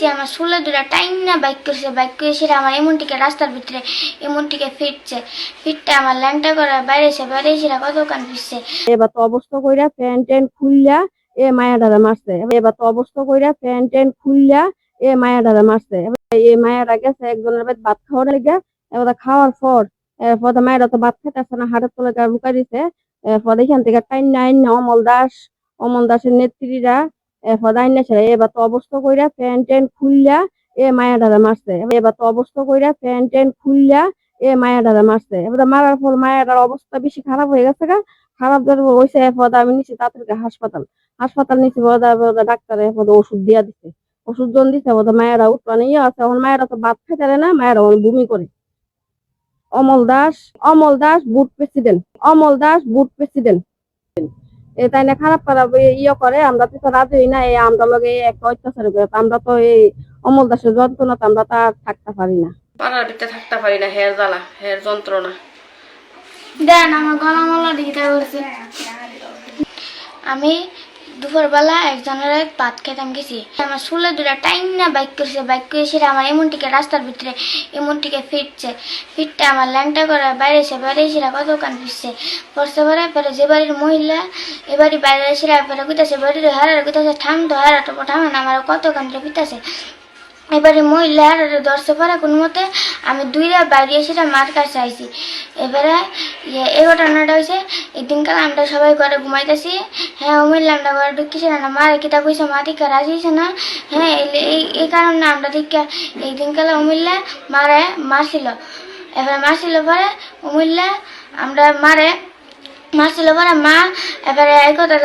করছি আমার ষোলো দুটা টাইম না বাইক করছে বাইক করে আমার এমনটিকে রাস্তার ভিতরে এমনটিকে ফিরছে। ফিরতে আমার ল্যাংটা করে বাইরে এসে বাইরে সেটা কত কান ফিরছে? এবার তো অবস্থা কইরা প্যান্ট ট্যান্ট খুললা, এ মায়াডারে মারছে। এবার তো অবস্থা কইরা প্যান্ট ট্যান্ট খুললা, এ মায়াডারে মারছে। এবার এই মায়াটা গেছে একজনের বাড়ি ভাত খাওয়ার লেগে, এবার খাওয়ার পর, এরপর মায়েরা তো ভাত খেতেছে না, হাটের তলে লুকাই দিছে। এরপর এখান থেকে টাইন নাইন অমল দাস, অমল দাসের নেত্রীরা এরপর আইন না ছেড়ে এবার তো অবস্থা কইরা প্যান্ট ট্যান্ট খুললা, এ মায়াডারে মারছে। এবার তো অবস্থা কইরা প্যান্ট ট্যান্ট খুললা, এ মায়াডারে মারছে। এবার মারার পর মায়াটার অবস্থা বেশি খারাপ হয়ে গেছে গা। খারাপ জ্বর হয়েছে এরপর আমি নিচ্ছি তাড়াতাড়ি হাসপাতাল। হাসপাতাল নিচ্ছি ডাক্তার এরপর ওষুধ দিয়া দিছে। ওষুধ জন দিছে বোধ মায়েরা উঠপানে ইয়ে আছে এখন মায়েরা তো ভাত খেতে না, মায়েরা বমি করে। Amal Das Amal Das, booth president. Amal Das, booth president. তাই না খারাপ খারাপ ইয়ে- করে আমরা তো রাজি হই না এই আমরা লগে একটা অত্যাচার করে আমরা তো এই অমল দাসের যন্ত্রণা তো আমরা তা থাকতে পারি না। পাড়ার ভিতরে থাকতে পারি না হের জ্বালা হের যন্ত্রণা। দেন আমার গলা মলা দিকে বলছে আমি দুপুরবেলা একজনের পাত খেতাম গেছি। আমার স্কুলের দুটা টাইম না বাইক করছে, বাইক করে সেটা আমার এমনটিকে রাস্তার ভিতরে এমনটিকে ফিরছে। ফিরতে আমার ল্যাংটা করে বাইরে এসে বাইরে সেটা কত দোকান ফিরছে পড়ছে পরে পরে যে বাড়ির মহিলা, এ বাড়ি বাইরে এসে পরে গুতাছে বাড়ির হারার গুতাছে ঠাম তো হারা তো ঠামে না, আমার কত কান ফিরতেছে? এবারে মহিলা দর্শে পরে কোনো মতে আমি দুইটা বাইরে সেটা মার কাছে আইছি। এবারে ইয়ে এই ঘটনাটা হয়েছে এই দিনকাল আমরা সবাই ঘরে ঘুমাইতেছি। হ্যাঁ উমিল্লা আমরা ঘরে ঢুকিছে না মারে কিতা কইছে, মা দিকে রাজি হয়েছে না। হ্যাঁ এই- কারণে আমরা দিকে এই দিনকালে উমিল্লা মারে, মারছিল। এবারে মারছিল পরে উমিল্লা আমরা মারে, মারছিল পরে মা এবারে এই কথা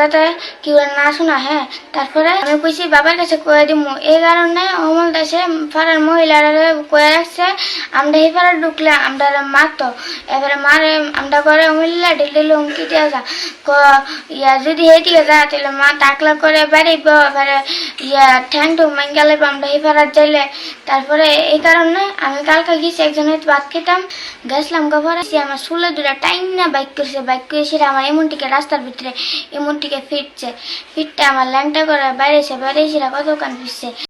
যাতে কি করে না শোনা হ্যাঁ? তারপরে আমি কইছি, বাবার কাছে কয়ে দিমু। এই কারণে অমল দাসে পাড়ার মহিলারা কয়ে রাখছে আমরা এই পাড়া ঢুকলে আমরা মারতো। এবারে মারে আমরা করে অমূল্যা ঢিল ঢিল হুমকি দিয়ে যা। ইয়া যদি হেঁটিয়ে যা তাহলে মা টাকলা করে বেরিব এবারে ইয়া ঠ্যাং টুং মাঙ্গালে আমরা এই পাড়ার যাইলে তারপরে এই কারণে আমি কালকে গেছি একজনের ভাত খেতাম। গেছিলাম গফরে আমার ষোলো দুটা টাইম না বাইক করছে, বাইক করে সেটা আমার এমনটিকে রাস্তার ভিতরে এমনটিকে ফিরছে। ফিরতে আমার ল্যাংটা করে বাইরে এসে বাইরে এসে কত কান ফিরছে